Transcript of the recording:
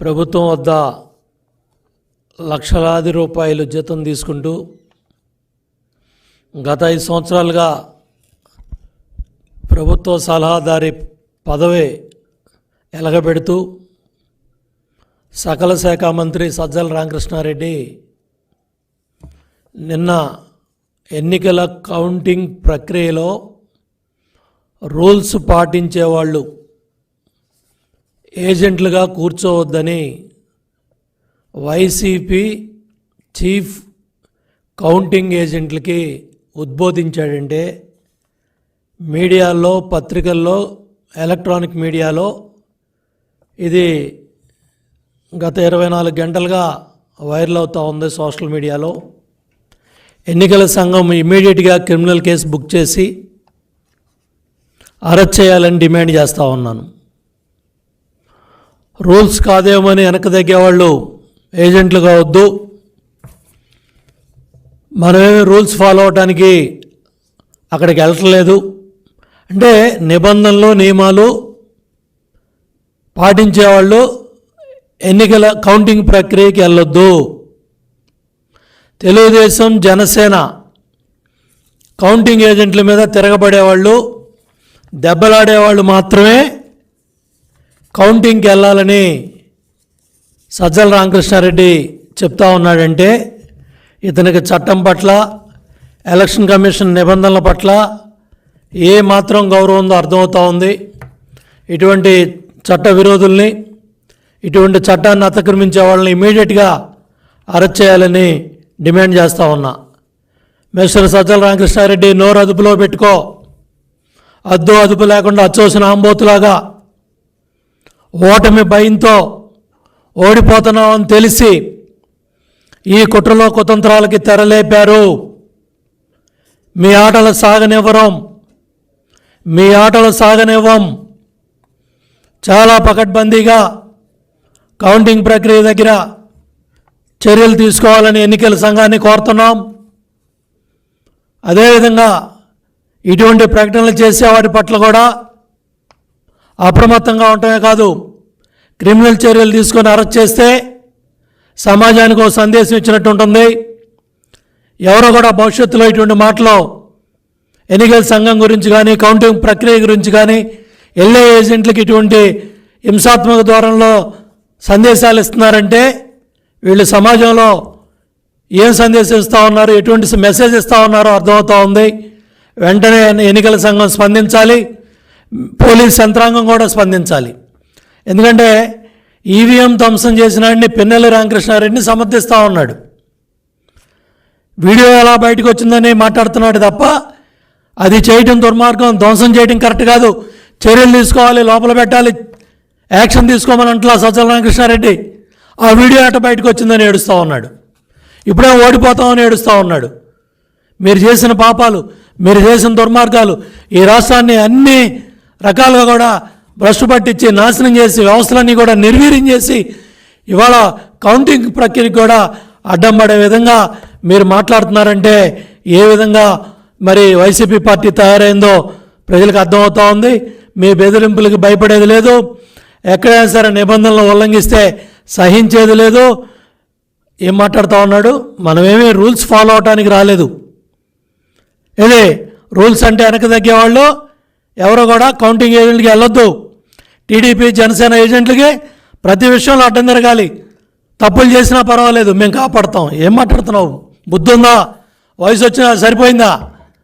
ప్రభుత్వం వద్ద లక్షలాది రూపాయలు జీతం తీసుకుంటూ గత ఐదు సంవత్సరాలుగా ప్రభుత్వ సలహాదారి పదవి ఎలగబెడుతూ సకల శాఖ మంత్రి సజ్జల రామకృష్ణారెడ్డి నిన్న ఎన్నికల కౌంటింగ్ ప్రక్రియలో రూల్స్ పాటించేవాళ్ళు ఏజెంట్లుగా కూర్చోవద్దని వైసీపీ చీఫ్ కౌంటింగ్ ఏజెంట్లకి ఉద్బోధించాడంటే మీడియాలో పత్రికల్లో ఎలక్ట్రానిక్ మీడియాలో ఇది గత ఇరవై నాలుగు గంటలుగా వైరల్ అవుతూ ఉంది సోషల్ మీడియాలో. ఎన్నికల సంఘం ఇమీడియట్గా క్రిమినల్ కేసు బుక్ చేసి అరెస్ట్ చేయాలని డిమాండ్ చేస్తూ ఉన్నాను. రూల్స్ కాదేమని వెనక తగ్గేవాళ్ళు ఏజెంట్లు కావద్దు. మనమేమి రూల్స్ ఫాలో అవడానికి అక్కడికి వెళ్ళట్లేదు అంటే నిబంధనలు నియమాలు పాటించేవాళ్ళు ఎన్నికల కౌంటింగ్ ప్రక్రియకి వెళ్ళొద్దు. తెలుగుదేశం జనసేన కౌంటింగ్ ఏజెంట్ల మీద తిరగబడేవాళ్ళు దెబ్బలాడేవాళ్ళు మాత్రమే కౌంటింగ్కి వెళ్ళాలని సజ్జల రామకృష్ణారెడ్డి చెప్తా ఉన్నాడంటే ఇతనికి చట్టం పట్ల ఎలక్షన్ కమిషన్ నిబంధనల పట్ల ఏ మాత్రం గౌరవం ఉందో అర్థమవుతూ ఉంది. ఇటువంటి చట్ట విరోధుల్ని ఇటువంటి చట్టాన్ని అతిక్రమించే వాళ్ళని ఇమీడియట్గా అరెస్ట్ చేయాలని డిమాండ్ చేస్తూ ఉన్నా. మిస్టర్ సజ్జల రామకృష్ణారెడ్డి నోరు అదుపులో పెట్టుకో. అద్దు అదుపు లేకుండా అచ్చోసిన ఆంబోతులాగా ఓటమి భయంతో ఓడిపోతున్నామని తెలిసి ఈ కుట్రలో కుతంత్రాలకి తెరలేపారు. మీ ఆటలు సాగనివ్వరం. మీ ఆటలు సాగనివ్వం. చాలా పకడ్బందీగా కౌంటింగ్ ప్రక్రియ దగ్గర చర్యలు తీసుకోవాలని ఎన్నికల సంఘాన్ని కోరుతున్నాం. అదేవిధంగా ఇటువంటి ప్రకటనలు చేసే వాటి పట్ల కూడా అప్రమత్తంగా ఉండటమే కాదు క్రిమినల్ చర్యలు తీసుకొని అరెస్ట్ చేస్తే సమాజానికి ఒక సందేశం ఇచ్చినట్టు ఉంటుంది. ఎవరో కూడా భవిష్యత్తులో ఇటువంటి మాటలు ఎన్నికల సంఘం గురించి కానీ కౌంటింగ్ ప్రక్రియ గురించి కానీ ఎల్ఏ ఏజెంట్లకు ఇటువంటి హింసాత్మక ద్వారంలో సందేశాలు ఇస్తున్నారంటే వీళ్ళు సమాజంలో ఏం సందేశం ఇస్తూ ఉన్నారు ఎటువంటి మెసేజ్ ఇస్తూ ఉన్నారో అర్థమవుతూ ఉంది. వెంటనే ఎన్నికల సంఘం స్పందించాలి. పోలీస్ యంత్రాంగం కూడా స్పందించాలి. ఎందుకంటే ఈవీఎం ధ్వంసం చేసినాడిని పిన్నెల్లి రామకృష్ణారెడ్డిని సమర్థిస్తూ ఉన్నాడు. వీడియో ఎలా బయటకు వచ్చిందని మాట్లాడుతున్నాడు తప్ప అది చేయటం దుర్మార్గం ధ్వంసం చేయటం కరెక్ట్ కాదు. చర్యలు తీసుకోవాలి లోపల పెట్టాలి యాక్షన్ తీసుకోమని అంటలా సజ్జల రామకృష్ణారెడ్డి ఆ వీడియో అట బయటకు వచ్చిందని ఏడుస్తూ ఉన్నాడు. ఇప్పుడే ఓడిపోతామని ఏడుస్తూ ఉన్నాడు. మీరు చేసిన పాపాలు మీరు చేసిన దుర్మార్గాలు ఈ రాష్ట్రాన్ని అన్ని రకాలుగా కూడా భ్రష్టు పట్టించి నాశనం చేసి వ్యవస్థలన్నీ కూడా నిర్వీర్యం చేసి ఇవాళ కౌంటింగ్ ప్రక్రియకి కూడా అడ్డం పడే విధంగా మీరు మాట్లాడుతున్నారంటే ఏ విధంగా మరి వైసీపీ పార్టీ తయారైందో ప్రజలకు అర్థమవుతా ఉంది. మీ బెదిరింపులకు భయపడేది లేదు. ఎక్కడైనా సరే నిబంధనలు ఉల్లంఘిస్తే సహించేది లేదు. ఏం మాట్లాడుతూ ఉన్నాడు? మనమేమీ రూల్స్ ఫాలో అవటానికి రాలేదు. ఇది రూల్స్ అంటే వెనక తగ్గేవాళ్ళు ఎవరు కూడా కౌంటింగ్ ఏజెంట్కి వెళ్ళొద్దు. టీడీపీ జనసేన ఏజెంట్లకి ప్రతి విషయంలో అడ్డం తిరగాలి. తప్పులు చేసినా పర్వాలేదు మేము కాపాడుతాం. ఏం మాట్లాడుతున్నావు? బుద్ధి ఉందా వయసు వచ్చినా సరిపోయిందా?